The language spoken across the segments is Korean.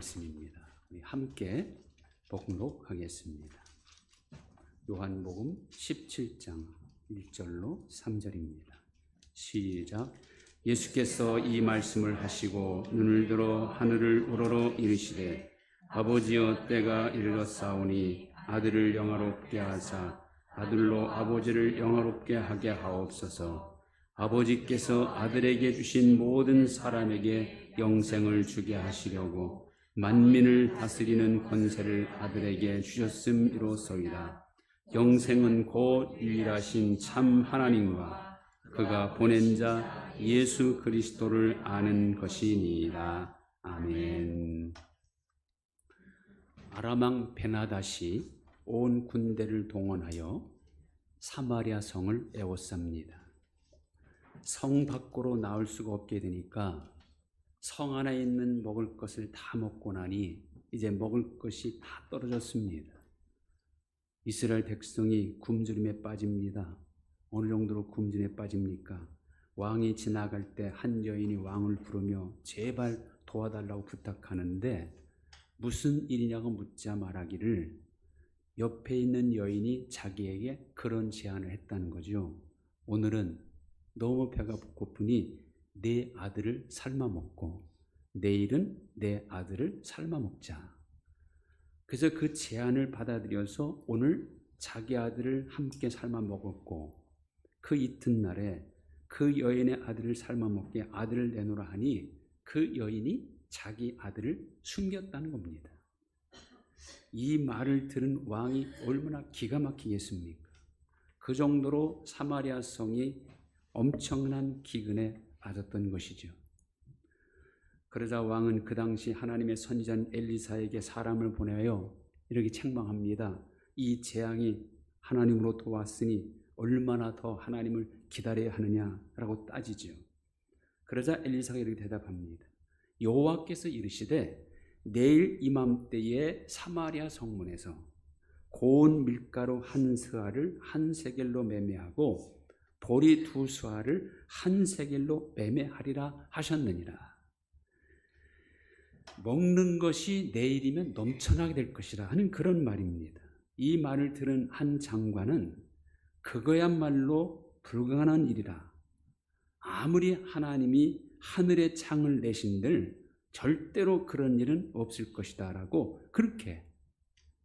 말씀입니다. 우리 함께 복록하겠습니다. 요한복음 17장 1절로 3절입니다. 시작. 예수께서 이 말씀을 하시고 눈을 들어 하늘을 우러러 이르시되 아버지여 때가 이르렀사오니 아들을 영화롭게 하사 아들로 아버지를 영화롭게 하게 하옵소서. 아버지께서 아들에게 주신 모든 사람에게 영생을 주게 하시려고 만민을 다스리는 권세를 아들에게 주셨음이로소이다. 영생은 곧 유일하신 참 하나님과 그가 보낸 자 예수 그리스도를 아는 것이니이다. 아멘. 아람왕 베나다시 온 군대를 동원하여 사마리아 성을 에워쌉니다. 성 밖으로 나올 수가 없게 되니까 성 안에 있는 먹을 것을 다 먹고 나니 이제 먹을 것이 다 떨어졌습니다. 이스라엘 백성이 굶주림에 빠집니다. 어느 정도로 굶주림에 빠집니까? 왕이 지나갈 때 한 여인이 왕을 부르며 제발 도와달라고 부탁하는데 무슨 일이냐고 묻자 말하기를 옆에 있는 여인이 자기에게 그런 제안을 했다는 거죠. 오늘은 너무 배가 고프니 내 아들을 삶아 먹고 내일은 내 아들을 삶아 먹자. 그래서 그 제안을 받아들여서 오늘 자기 아들을 함께 삶아 먹었고 그 이튿날에 그 여인의 아들을 삶아 먹게 아들을 내놓으라 하니 그 여인이 자기 아들을 숨겼다는 겁니다. 이 말을 들은 왕이 얼마나 기가 막히겠습니까? 그 정도로 사마리아 성이 엄청난 기근에 빠졌던 것이죠. 그러자 왕은 그 당시 하나님의 선지자인 엘리사에게 사람을 보내어 이렇게 책망합니다. 이 재앙이 하나님으로 도 왔으니 얼마나 더 하나님을 기다려야 하느냐라고 따지죠. 그러자 엘리사가 이렇게 대답합니다. 여호와께서 이르시되 내일 이맘때에 사마리아 성문에서 고운 밀가루 한 스아를 한 세겔로 매매하고 보리 두 수아를 한 세겔로 매매하리라 하셨느니라. 먹는 것이 내일이면 넘쳐나게 될 것이라 하는 그런 말입니다. 이 말을 들은 한 장관은 그거야말로 불가능한 일이라. 아무리 하나님이 하늘의 창을 내신들 절대로 그런 일은 없을 것이다 라고 그렇게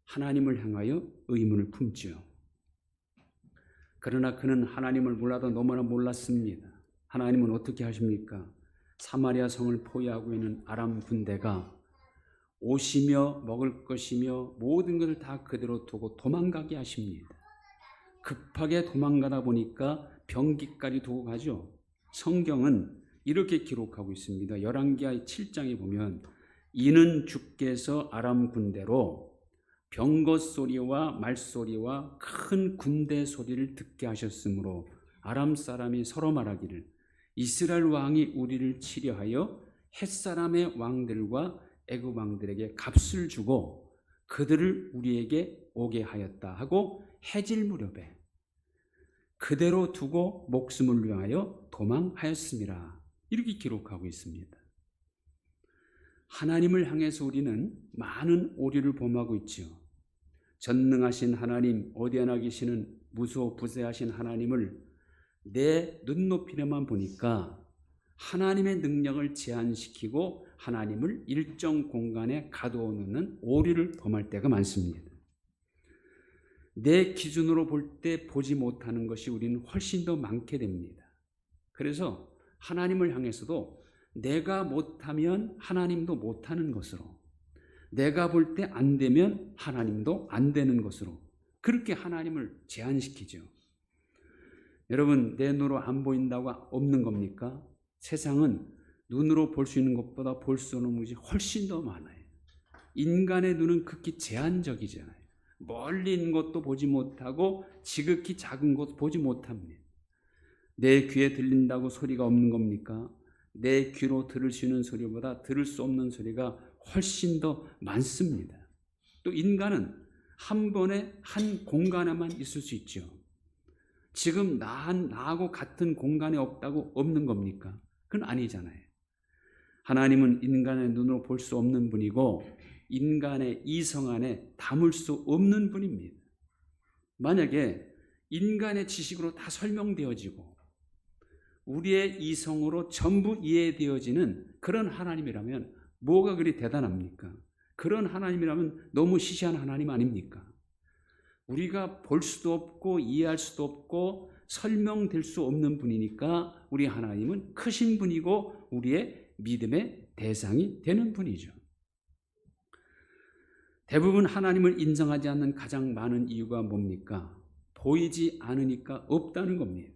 하나님을 향하여 의문을 품지요. 그러나 그는 하나님을 몰라도 너무나 몰랐습니다. 하나님은 어떻게 하십니까? 사마리아 성을 포위하고 있는 아람 군대가 오시며 먹을 것이며 모든 것을 다 그대로 두고 도망가게 하십니다. 급하게 도망가다 보니까 병기까지 두고 가죠. 성경은 이렇게 기록하고 있습니다. 열왕기하 7장에 보면 이는 주께서 아람 군대로 병거 소리와 말소리와 큰 군대 소리를 듣게 하셨으므로 아람 사람이 서로 말하기를 이스라엘 왕이 우리를 치려하여 햇사람의 왕들과 애굽 왕들에게 값을 주고 그들을 우리에게 오게 하였다 하고 해질 무렵에 그대로 두고 목숨을 위하여 도망하였습니다. 이렇게 기록하고 있습니다. 하나님을 향해서 우리는 많은 오류를 범하고 있지요. 전능하신 하나님, 어디에나 계시는 무소 부세하신 하나님을 내 눈높이로만 보니까 하나님의 능력을 제한시키고 하나님을 일정 공간에 가두어놓는 오류를 범할 때가 많습니다. 내 기준으로 볼 때 보지 못하는 것이 우리는 훨씬 더 많게 됩니다. 그래서 하나님을 향해서도 내가 못하면 하나님도 못하는 것으로 내가 볼 때 안 되면 하나님도 안 되는 것으로 그렇게 하나님을 제한시키죠. 여러분, 내 눈으로 안 보인다고 없는 겁니까? 세상은 눈으로 볼 수 있는 것보다 볼 수 없는 것이 훨씬 더 많아요. 인간의 눈은 극히 제한적이잖아요. 멀리 있는 것도 보지 못하고 지극히 작은 것도 보지 못합니다. 내 귀에 들린다고 소리가 없는 겁니까? 내 귀로 들을 수 있는 소리보다 들을 수 없는 소리가 훨씬 더 많습니다. 또 인간은 한 번에 한 공간에만 있을 수 있죠. 지금 나, 나하고 같은 공간에 없다고 없는 겁니까? 그건 아니잖아요. 하나님은 인간의 눈으로 볼 수 없는 분이고 인간의 이성 안에 담을 수 없는 분입니다. 만약에 인간의 지식으로 다 설명되어지고 우리의 이성으로 전부 이해되어지는 그런 하나님이라면 뭐가 그리 대단합니까? 그런 하나님이라면 너무 시시한 하나님 아닙니까? 우리가 볼 수도 없고 이해할 수도 없고 설명될 수 없는 분이니까 우리 하나님은 크신 분이고 우리의 믿음의 대상이 되는 분이죠. 대부분 하나님을 인정하지 않는 가장 많은 이유가 뭡니까? 보이지 않으니까 없다는 겁니다.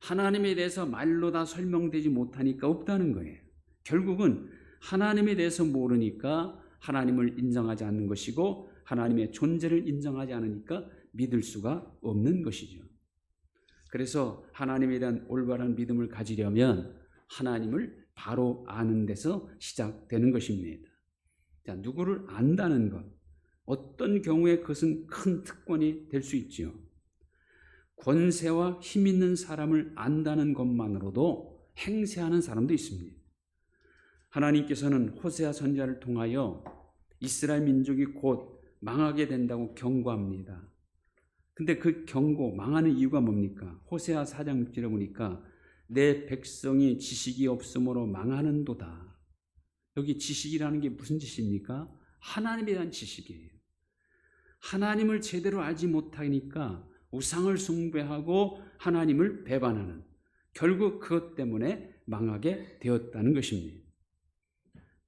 하나님에 대해서 말로 다 설명되지 못하니까 없다는 거예요. 결국은 하나님에 대해서 모르니까 하나님을 인정하지 않는 것이고 하나님의 존재를 인정하지 않으니까 믿을 수가 없는 것이죠. 그래서 하나님에 대한 올바른 믿음을 가지려면 하나님을 바로 아는 데서 시작되는 것입니다. 자, 누구를 안다는 것. 어떤 경우에 그것은 큰 특권이 될 수 있지요. 권세와 힘 있는 사람을 안다는 것만으로도 행세하는 사람도 있습니다. 하나님께서는 호세아 선지자를 통하여 이스라엘 민족이 곧 망하게 된다고 경고합니다. 근데 그 경고, 망하는 이유가 뭡니까? 호세아 4장 6절에 보니까 내 백성이 지식이 없으므로 망하는도다. 여기 지식이라는 게 무슨 지식입니까? 하나님에 대한 지식이에요. 하나님을 제대로 알지 못하니까 우상을 숭배하고 하나님을 배반하는 결국 그것 때문에 망하게 되었다는 것입니다.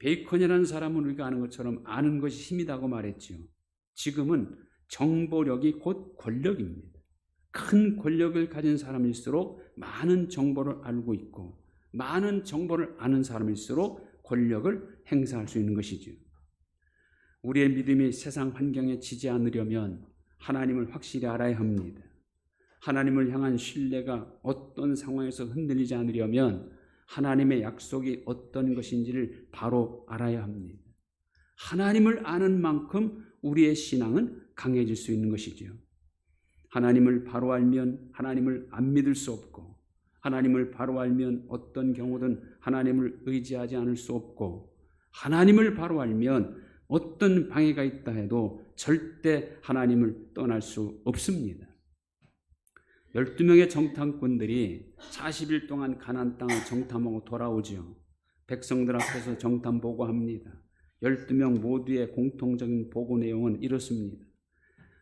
베이컨이라는 사람은 우리가 아는 것처럼 아는 것이 힘이다고 말했지요. 지금은 정보력이 곧 권력입니다. 큰 권력을 가진 사람일수록 많은 정보를 알고 있고 많은 정보를 아는 사람일수록 권력을 행사할 수 있는 것이죠. 우리의 믿음이 세상 환경에 지지 않으려면 하나님을 확실히 알아야 합니다. 하나님을 향한 신뢰가 어떤 상황에서 흔들리지 않으려면 하나님의 약속이 어떤 것인지를 바로 알아야 합니다. 하나님을 아는 만큼 우리의 신앙은 강해질 수 있는 것이지요. 하나님을 바로 알면 하나님을 안 믿을 수 없고 하나님을 바로 알면 어떤 경우든 하나님을 의지하지 않을 수 없고 하나님을 바로 알면 어떤 방해가 있다 해도 절대 하나님을 떠날 수 없습니다. 12명의 정탐꾼들이 40일 동안 가난 땅을 정탐하고 돌아오지요. 백성들 앞에서 정탐 보고합니다. 12명 모두의 공통적인 보고 내용은 이렇습니다.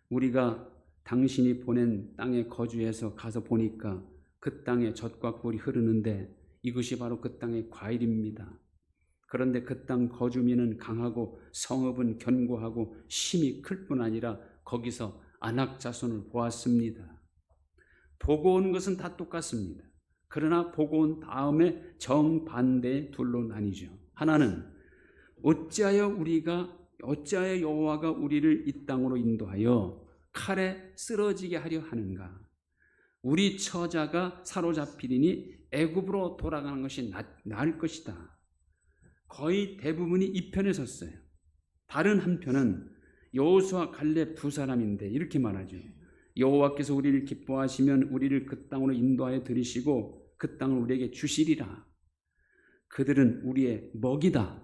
우리가 당신이 보낸 땅에 거주해서 가서 보니까 그 땅에 젖과 꿀이 흐르는데 이것이 바로 그 땅의 과일입니다. 그런데 그 땅 거주민은 강하고 성읍은 견고하고 힘이 클 뿐 아니라 거기서 안악 자손을 보았습니다. 보고 온 것은 다 똑같습니다. 그러나 보고 온 다음에 정반대의 둘로 나뉘죠. 하나는 어찌하여 우리가 어찌하여 여호와가 우리를 이 땅으로 인도하여 칼에 쓰러지게 하려 하는가? 우리 처자가 사로잡히리니 애굽으로 돌아가는 것이 나, 나을 것이다. 거의 대부분이 이 편에 섰어요. 다른 한편은 여호수아 갈렙 두 사람인데 이렇게 말하죠. 여호와께서 우리를 기뻐하시면 우리를 그 땅으로 인도하여 들이시고 그 땅을 우리에게 주시리라. 그들은 우리의 먹이다.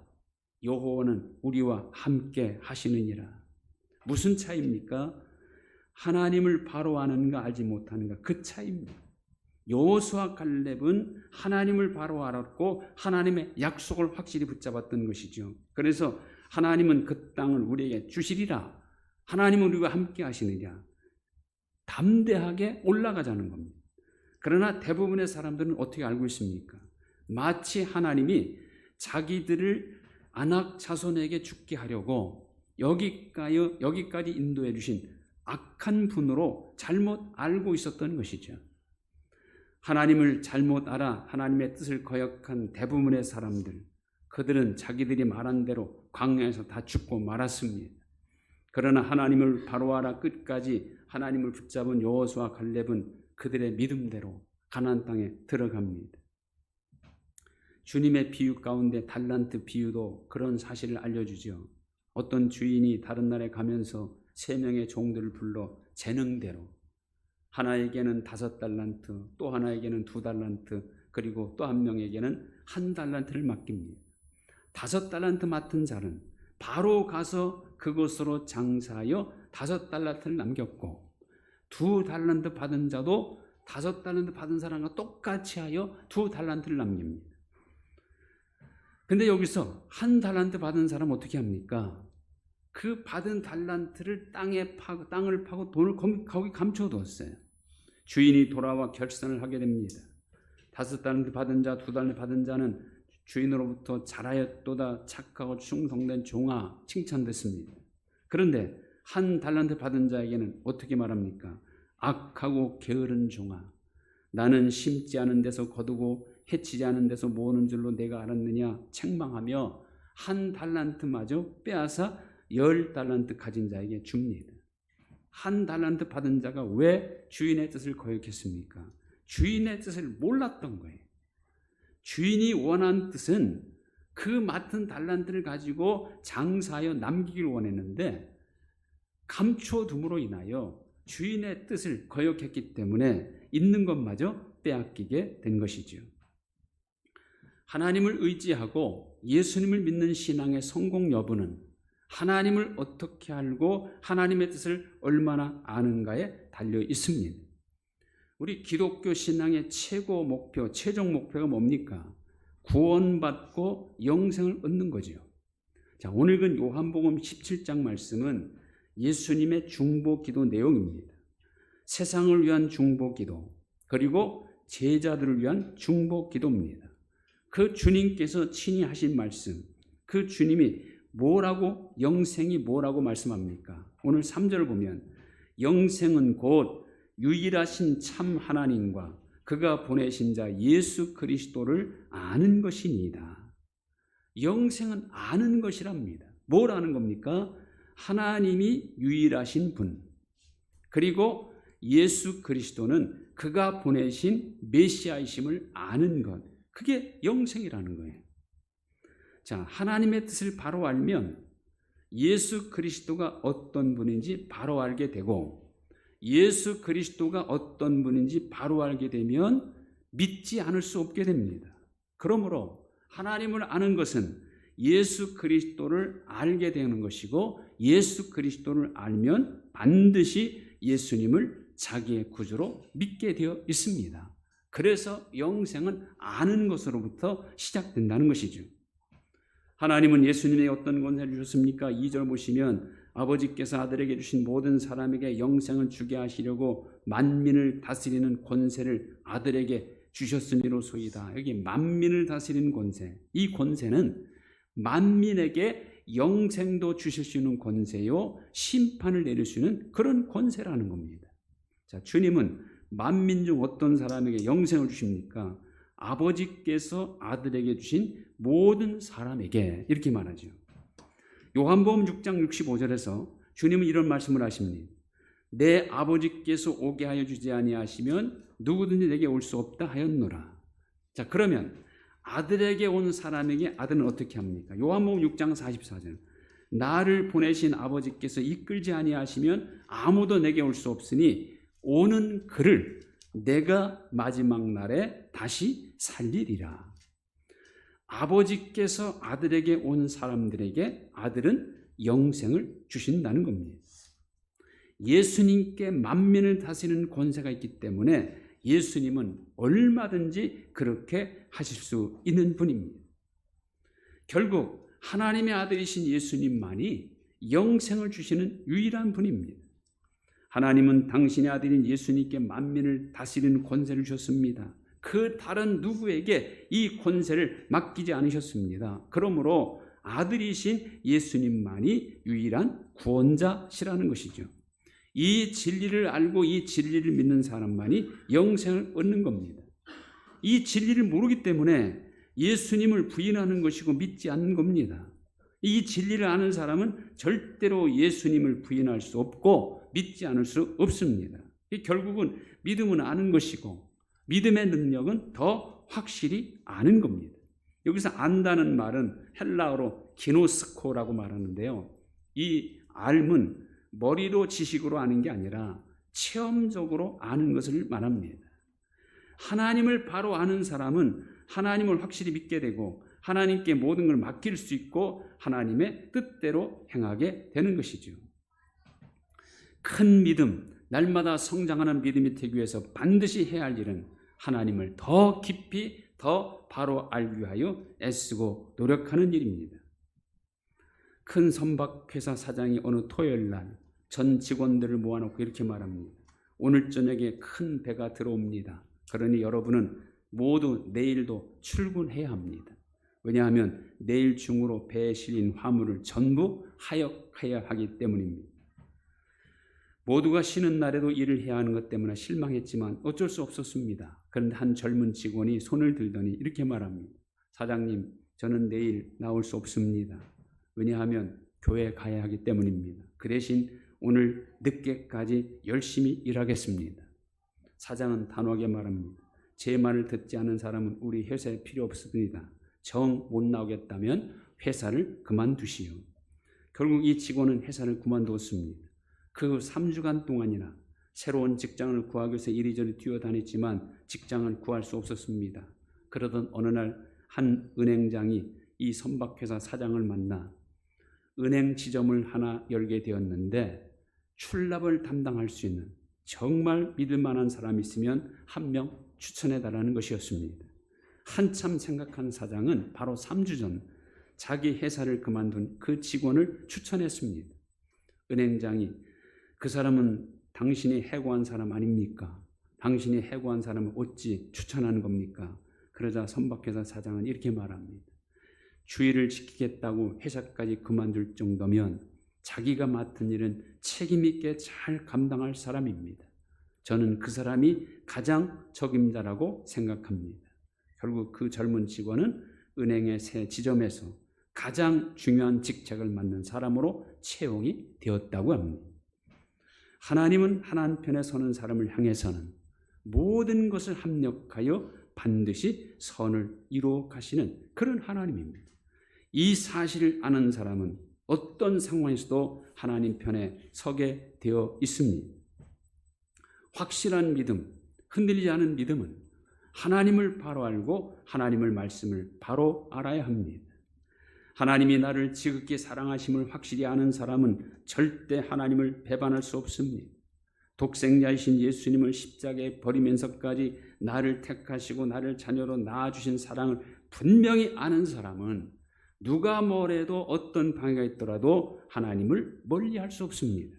여호와는 우리와 함께 하시느니라. 무슨 차이입니까? 하나님을 바로 아는가 알지 못하는가 그 차이입니다. 여호수아 갈렙은 하나님을 바로 알았고 하나님의 약속을 확실히 붙잡았던 것이죠. 그래서 하나님은 그 땅을 우리에게 주시리라. 하나님은 우리와 함께 하시느냐. 담대하게 올라가자는 겁니다. 그러나 대부분의 사람들은 어떻게 알고 있습니까? 마치 하나님이 자기들을 안악 자손에게 죽게 하려고 여기까지, 여기까지 인도해 주신 악한 분으로 잘못 알고 있었던 것이죠. 하나님을 잘못 알아 하나님의 뜻을 거역한 대부분의 사람들, 그들은 자기들이 말한 대로 광야에서 다 죽고 말았습니다. 그러나 하나님을 바로 알아 끝까지 하나님을 붙잡은 여호수아 갈렙은 그들의 믿음대로 가나안 땅에 들어갑니다. 주님의 비유 가운데 달란트 비유도 그런 사실을 알려주죠. 어떤 주인이 다른 나라에 가면서 세 명의 종들을 불러 재능대로 하나에게는 다섯 달란트, 또 하나에게는 두 달란트, 그리고 또 한 명에게는 한 달란트를 맡깁니다. 다섯 달란트 맡은 자는 바로 가서 그곳으로 장사하여 다섯 달란트를 남겼고 두 달란트 받은 자도 다섯 달란트 받은 사람과 똑같이 하여 두 달란트를 남깁니다. 근데 여기서 한 달란트 받은 사람 어떻게 합니까? 그 받은 달란트를 땅에 파 땅을 파고 돈을 거기 감춰뒀어요. 주인이 돌아와 결산을 하게 됩니다. 다섯 달란트 받은 자, 두 달란트 받은 자는 주인으로부터 잘하였도다 착하고 충성된 종아 칭찬됐습니다. 그런데 한 달란트 받은 자에게는 어떻게 말합니까? 악하고 게으른 종아 나는 심지 않은 데서 거두고 해치지 않은 데서 모으는 줄로 내가 알았느냐 책망하며 한 달란트마저 빼앗아 열 달란트 가진 자에게 줍니다. 한 달란트 받은 자가 왜 주인의 뜻을 거역했습니까? 주인의 뜻을 몰랐던 거예요. 주인이 원한 뜻은 그 맡은 달란트를 가지고 장사하여 남기길 원했는데 감춰둠으로 인하여 주인의 뜻을 거역했기 때문에 있는 것마저 빼앗기게 된 것이죠. 하나님을 의지하고 예수님을 믿는 신앙의 성공 여부는 하나님을 어떻게 알고 하나님의 뜻을 얼마나 아는가에 달려 있습니다. 우리 기독교 신앙의 최고 목표, 최종 목표가 뭡니까? 구원받고 영생을 얻는 거지요. 자, 오늘 읽은 요한복음 17장 말씀은 예수님의 중보 기도 내용입니다. 세상을 위한 중보 기도, 그리고 제자들을 위한 중보 기도입니다. 그 주님께서 친히 하신 말씀, 그 주님이 뭐라고 영생이 뭐라고 말씀합니까? 오늘 3절을 보면 영생은 곧 유일하신 참 하나님과 그가 보내신 자 예수 그리스도를 아는 것이니이다. 영생은 아는 것이랍니다. 뭘 아는 겁니까? 하나님이 유일하신 분. 그리고 예수 그리스도는 그가 보내신 메시아이심을 아는 것. 그게 영생이라는 거예요. 자, 하나님의 뜻을 바로 알면 예수 그리스도가 어떤 분인지 바로 알게 되고 예수 그리스도가 어떤 분인지 바로 알게 되면 믿지 않을 수 없게 됩니다. 그러므로 하나님을 아는 것은 예수 그리스도를 알게 되는 것이고 예수 그리스도를 알면 반드시 예수님을 자기의 구주로 믿게 되어 있습니다. 그래서 영생은 아는 것으로부터 시작된다는 것이죠. 하나님은 예수님의 어떤 권세를 주셨습니까? 2절 보시면 아버지께서 아들에게 주신 모든 사람에게 영생을 주게 하시려고 만민을 다스리는 권세를 아들에게 주셨음이로소이다. 여기 만민을 다스리는 권세. 이 권세는 만민에게 영생도 주실 수 있는 권세요, 심판을 내릴 수 있는 그런 권세라는 겁니다. 자, 주님은 만민 중 어떤 사람에게 영생을 주십니까? 아버지께서 아들에게 주신 모든 사람에게 이렇게 말하죠. 요한복음 6장 65절에서 주님은 이런 말씀을 하십니다. 내 아버지께서 오게 하여 주지 아니하시면 누구든지 내게 올 수 없다 하였노라. 자, 그러면 아들에게 온 사람에게 아들은 어떻게 합니까? 요한복음 6장 44절. 나를 보내신 아버지께서 이끌지 아니하시면 아무도 내게 올 수 없으니 오는 그를 내가 마지막 날에 다시 살리리라. 아버지께서 아들에게 온 사람들에게 아들은 영생을 주신다는 겁니다. 예수님께 만민을 다스리는 권세가 있기 때문에 예수님은 얼마든지 그렇게 하실 수 있는 분입니다. 결국 하나님의 아들이신 예수님만이 영생을 주시는 유일한 분입니다. 하나님은 당신의 아들인 예수님께 만민을 다스리는 권세를 주셨습니다. 그 다른 누구에게 이 권세를 맡기지 않으셨습니다. 그러므로 아들이신 예수님만이 유일한 구원자시라는 것이죠. 이 진리를 알고 이 진리를 믿는 사람만이 영생을 얻는 겁니다. 이 진리를 모르기 때문에 예수님을 부인하는 것이고 믿지 않는 겁니다. 이 진리를 아는 사람은 절대로 예수님을 부인할 수 없고 믿지 않을 수 없습니다. 결국은 믿음은 아는 것이고 믿음의 능력은 더 확실히 아는 겁니다. 여기서 안다는 말은 헬라어로 기노스코라고 말하는데요. 이 알은 머리로 지식으로 아는 게 아니라 체험적으로 아는 것을 말합니다. 하나님을 바로 아는 사람은 하나님을 확실히 믿게 되고 하나님께 모든 걸 맡길 수 있고 하나님의 뜻대로 행하게 되는 것이죠. 큰 믿음, 날마다 성장하는 믿음이 되기 위해서 반드시 해야 할 일은 하나님을 더 깊이 더 바로 알기 위하여 애쓰고 노력하는 일입니다. 큰 선박회사 사장이 어느 토요일 날 전 직원들을 모아놓고 이렇게 말합니다. 오늘 저녁에 큰 배가 들어옵니다. 그러니 여러분은 모두 내일도 출근해야 합니다. 왜냐하면 내일 중으로 배에 실린 화물을 전부 하역해야 하기 때문입니다. 모두가 쉬는 날에도 일을 해야 하는 것 때문에 실망했지만 어쩔 수 없었습니다. 그런데 한 젊은 직원이 손을 들더니 이렇게 말합니다. 사장님, 저는 내일 나올 수 없습니다. 왜냐하면 교회 가야 하기 때문입니다. 그 대신 오늘 늦게까지 열심히 일하겠습니다. 사장은 단호하게 말합니다. 제 말을 듣지 않은 사람은 우리 회사에 필요 없습니다. 정 못 나오겠다면 회사를 그만두시오. 결국 이 직원은 회사를 그만두었습니다. 그 3주간 동안이나 새로운 직장을 구하기 위해서 이리저리 뛰어다녔지만 직장을 구할 수 없었습니다. 그러던 어느 날 한 은행장이 이 선박회사 사장을 만나 은행 지점을 하나 열게 되었는데 출납을 담당할 수 있는 정말 믿을 만한 사람이 있으면 한 명 추천해 달라는 것이었습니다. 한참 생각한 사장은 바로 3주 전 자기 회사를 그만둔 그 직원을 추천했습니다. 은행장이 그 사람은 당신이 해고한 사람 아닙니까? 당신이 해고한 사람을 어찌 추천하는 겁니까? 그러자 선박회사 사장은 이렇게 말합니다. 주의를 지키겠다고 회사까지 그만둘 정도면 자기가 맡은 일은 책임있게 잘 감당할 사람입니다. 저는 그 사람이 가장 적임자라고 생각합니다. 결국 그 젊은 직원은 은행의 새 지점에서 가장 중요한 직책을 맡는 사람으로 채용이 되었다고 합니다. 하나님은 하나님 편에 서는 사람을 향해서는 모든 것을 합력하여 반드시 선을 이루어 가시는 그런 하나님입니다. 이 사실을 아는 사람은 어떤 상황에서도 하나님 편에 서게 되어 있습니다. 확실한 믿음, 흔들리지 않은 믿음은 하나님을 바로 알고 하나님을 말씀을 바로 알아야 합니다. 하나님이 나를 지극히 사랑하심을 확실히 아는 사람은 절대 하나님을 배반할 수 없습니다. 독생자이신 예수님을 십자가에 버리면서까지 나를 택하시고 나를 자녀로 낳아주신 사랑을 분명히 아는 사람은 누가 뭐래도 어떤 방해가 있더라도 하나님을 멀리 할 수 없습니다.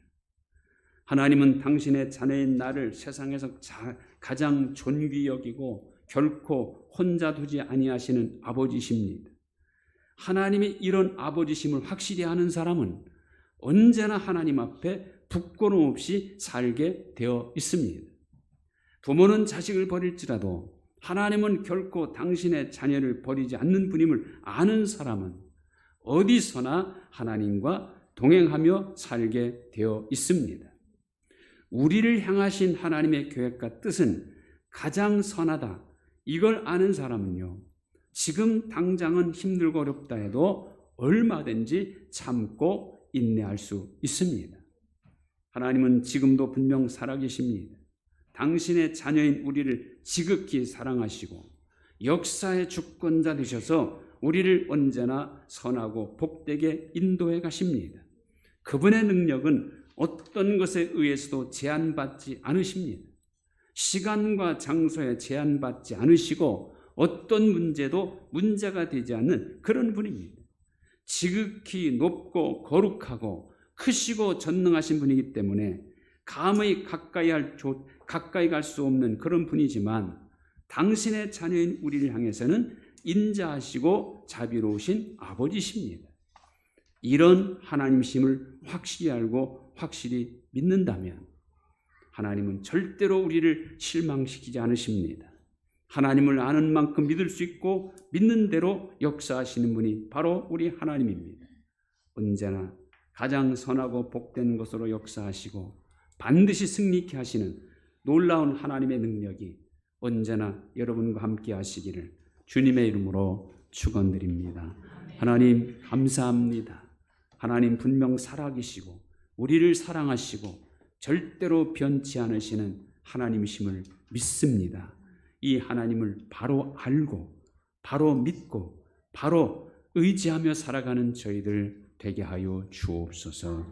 하나님은 당신의 자녀인 나를 세상에서 자, 가장 존귀 여기고 결코 혼자 두지 아니하시는 아버지십니다. 하나님이 이런 아버지심을 확실히 아는 사람은 언제나 하나님 앞에 부끄러움 없이 살게 되어 있습니다. 부모는 자식을 버릴지라도 하나님은 결코 당신의 자녀를 버리지 않는 분임을 아는 사람은 어디서나 하나님과 동행하며 살게 되어 있습니다. 우리를 향하신 하나님의 계획과 뜻은 가장 선하다. 이걸 아는 사람은요. 지금 당장은 힘들고 어렵다 해도 얼마든지 참고 인내할 수 있습니다. 하나님은 지금도 분명 살아계십니다. 당신의 자녀인 우리를 지극히 사랑하시고 역사의 주권자 되셔서 우리를 언제나 선하고 복되게 인도해 가십니다. 그분의 능력은 어떤 것에 의해서도 제한받지 않으십니다. 시간과 장소에 제한받지 않으시고 어떤 문제도 문제가 되지 않는 그런 분입니다. 지극히 높고 거룩하고 크시고 전능하신 분이기 때문에 감히 가까이 할 가까이 갈 수 없는 그런 분이지만 당신의 자녀인 우리를 향해서는 인자하시고 자비로우신 아버지십니다. 이런 하나님심을 확실히 알고 확실히 믿는다면 하나님은 절대로 우리를 실망시키지 않으십니다. 하나님을 아는 만큼 믿을 수 있고 믿는 대로 역사하시는 분이 바로 우리 하나님입니다. 언제나 가장 선하고 복된 것으로 역사하시고 반드시 승리케 하시는 놀라운 하나님의 능력이 언제나 여러분과 함께 하시기를 주님의 이름으로 축원드립니다. 하나님 감사합니다. 하나님 분명 살아계시고 우리를 사랑하시고 절대로 변치 않으시는 하나님이심을 믿습니다. 이 하나님을 바로 알고 바로 믿고 바로 의지하며 살아가는 저희들 되게 하여 주옵소서.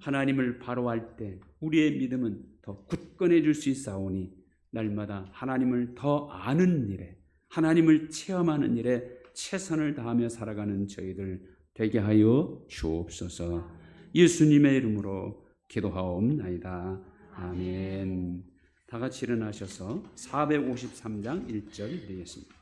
하나님을 바로 할때 우리의 믿음은 더 굳건해질 수 있사오니 날마다 하나님을 더 아는 일에 하나님을 체험하는 일에 최선을 다하며 살아가는 저희들 되게 하여 주옵소서. 예수님의 이름으로 기도하옵나이다. 아멘. 다 같이 일어나셔서 453장 1절 드리겠습니다.